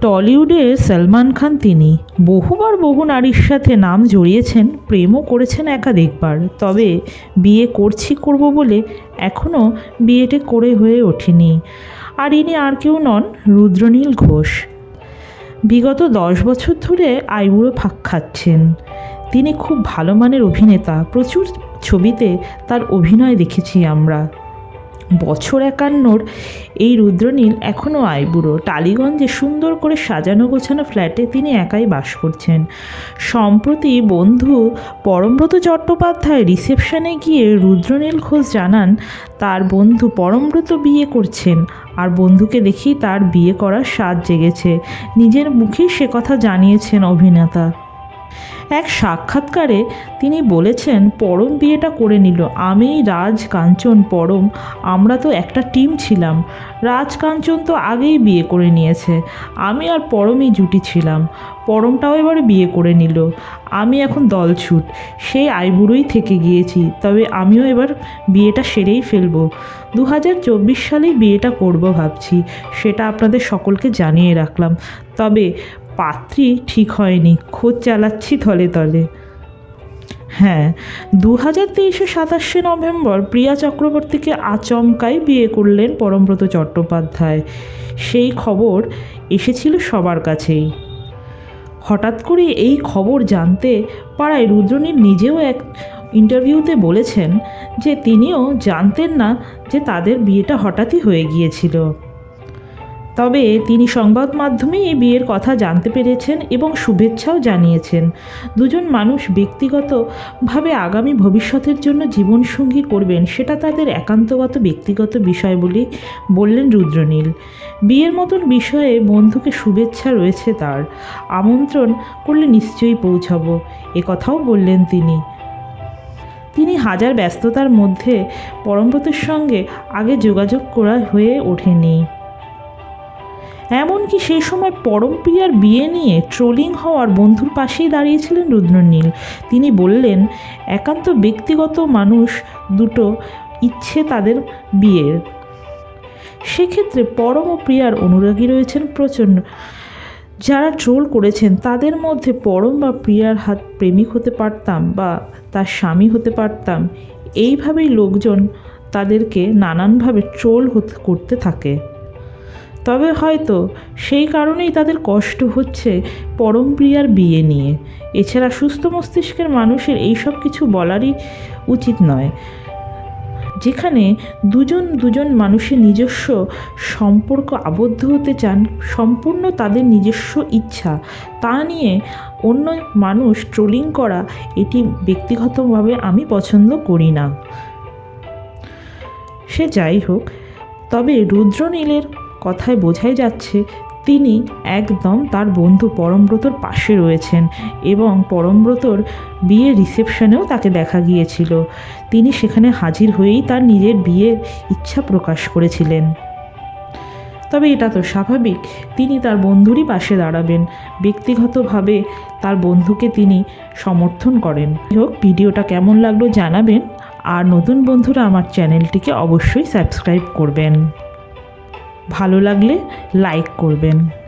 টলিউডে সলমান খান তিনি। বহুবার বহু নারীর সাথে নাম জড়িয়েছেন, প্রেমও করেছেন একাধিকবার। তবে বিয়ে করছি করব বলে এখনও বিয়েটে করে হয়ে ওঠেনি। আর ইনি আর কেউ নন, রুদ্রনীল ঘোষ। বিগত দশ বছর ধরে আইবুড়ো ফাঁক খাচ্ছেন। তিনি খুব ভালো মানের অভিনেতা। প্রচুর ছবিতে তার অভিনয় দেখেছি আমরা। বছর একান্নর এই রুদ্রনীল এখনও আইবুড়ো। টালিগঞ্জে সুন্দর করে সাজানো গোছানো ফ্ল্যাটে তিনি একাই বাস করছেন। সম্প্রতি বন্ধু পরমব্রত চট্টোপাধ্যায় রিসেপশনে গিয়ে রুদ্রনীল ঘোষ জানান, তার বন্ধু পরমব্রত বিয়ে করছেন আর বন্ধুকে দেখেই তার বিয়ে করার স্বাদ জেগেছে। নিজের মুখেই সে কথা জানিয়েছেন অভিনেতা। এক সাক্ষাৎকারে তিনি বলেছেন, পরম বিয়েটা করে নিল। আমি রাজ কাঞ্চন পরম। আমরা তো একটা টিম ছিলাম। রাজ কাঞ্চন তো আগেই বিয়ে করে নিয়েছে। আমি আর পরমই জুটি ছিলাম। পরমটাও এবারে বিয়ে করে নিল। আমি এখন দলছুট। সেই আইবুড়োই থেকে গিয়েছি। তবে আমিও এবার বিয়েটা সেরেই ফেলব। দু হাজার চব্বিশ সালেই বিয়েটা করব ভাবছি। সেটা আপনাদের সকলকে জানিয়ে রাখলাম। তবে পাত্রী ঠিক হয়নি, খোঁজ চালাচ্ছি তলে তলে। হ্যাঁ দু হাজার তেইশে সাতাশে নভেম্বর প্রিয়া চক্রবর্তীকে আচমকাই বিয়ে করলেন পরমব্রত চট্টোপাধ্যায়। সেই খবর এসেছিল সবার কাছেই। হঠাৎ করে এই খবর জানতে পারায় রুদ্রনীল নিজেও এক ইন্টারভিউতে বলেছেন যে তিনিও জানতেন না যে তাদের বিয়েটা হঠাৎই হয়ে গিয়েছিল। তবে তিনি সংবাদ মাধ্যমেই এই বিয়ের কথা জানতে পেরেছেন এবং শুভেচ্ছাও জানিয়েছেন। দুজন মানুষ ব্যক্তিগতভাবে আগামী ভবিষ্যতের জন্য জীবনসঙ্গী করবেন, সেটা তাদের একান্তগত ব্যক্তিগত বিষয় বলে বললেন রুদ্রনীল। বিয়ের মতন বিষয়ে বন্ধুকে শুভেচ্ছা রয়েছে তার। আমন্ত্রণ করলে নিশ্চয়ই পৌঁছাবো কথাও বললেন তিনি। তিনি হাজার ব্যস্ততার মধ্যে পরমব্রতের সঙ্গে আগে যোগাযোগ করা হয়ে ওঠেনি। এমনকি সেই সময় পরমপ্রিয়ার বিয়ে নিয়ে ট্রোলিং হওয়ার বন্ধুর পাশেই দাঁড়িয়েছিলেন রুদ্রনীল। তিনি বললেন, একান্ত ব্যক্তিগত মানুষ দুটো ইচ্ছে তাদের বিয়ের। সেক্ষেত্রে পরম ও প্রিয়ার অনুরাগী রয়েছেন প্রচণ্ড যারা ট্রোল করেছেন, তাদের মধ্যে পরম বা প্রিয়ার হাত প্রেমিক হতে পারতাম বা তার স্বামী হতে পারতাম। এইভাবেই লোকজন তাদেরকে নানানভাবে ট্রোল করতে থাকে। তবে হয়তো সেই কারণেই তাদের কষ্ট হচ্ছে পরম প্রিয়ার বিয়ে নিয়ে। এছাড়া সুস্থ মস্তিষ্কের মানুষের এইসব কিছু বলারই উচিত নয়। যেখানে দুজন দুজন মানুষের নিজস্ব সম্পর্ক আবদ্ধ হতে চান, সম্পূর্ণ তাদের নিজস্ব ইচ্ছা, তা নিয়ে অন্য মানুষ ট্রোলিং করা এটি ব্যক্তিগতভাবে আমি পছন্দ করি না। সে যাই হোক, তবে রুদ্রনীলের কথায় বোঝাই যাচ্ছে, তিনি একদম তার বন্ধু পরমব্রতর পাশে রয়েছেন এবং পরমব্রতর বিয়ের রিসেপশনেও তাকে দেখা গিয়েছিল। তিনি সেখানে হাজির হয়েই তার নিজের বিয়ের ইচ্ছা প্রকাশ করেছিলেন। তবে এটা তো স্বাভাবিক, তিনি তার বন্ধুরই পাশে দাঁড়াবেন। ব্যক্তিগতভাবে তার বন্ধুকে তিনি সমর্থন করেন। হোক, ভিডিওটা কেমন লাগল জানাবেন। আর নতুন বন্ধুরা আমার চ্যানেলটিকে অবশ্যই সাবস্ক্রাইব করবেন। ভালো লাগলে লাইক করবেন।